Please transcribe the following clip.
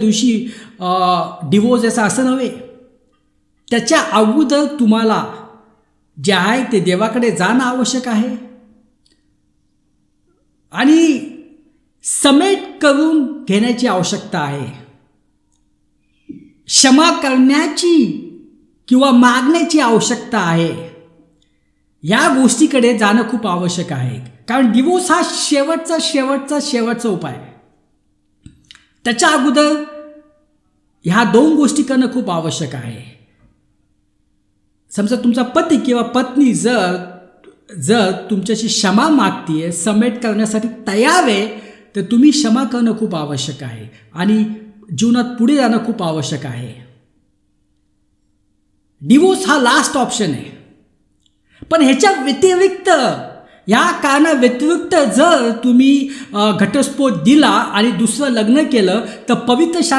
दिवशी डिवोर्स याचा असं नव्हे. त्याच्या अगोदर तुम्हाला जे आहे ते देवाकडे जाणं आवश्यक आहे. आणि समेट करून घेण्याची आवश्यकता आहे. क्षमा करण्याची किंवा मागण्याची आवश्यकता आहे. या गोष्टीकडे जाणं खूप आवश्यक आहे. कारण डिवोर्स हा शेवटचा शेवटचा शेवटचा उपाय आहे. त्याच्या अगोदर ह्या दोन गोष्टी करणं खूप आवश्यक आहे. समजा तुमचा पती किंवा पत्नी जर जर तुमच्याशी क्षमा मागतीये समेट करण्यासाठी तयार आहे तर तुम्ही क्षमा करणं खूप आवश्यक आहे आणि जीवनात पुढे जाणं खूप आवश्यक आहे. डिवोर्स हा लास्ट ऑप्शन आहे. पण ह्याच्या व्यतिरिक्त या कारणा व्यतिरिक्त जर तुम्ही घटस्फोट दिला आणि दुसरं लग्न केलं तर पवित्र शास्त्र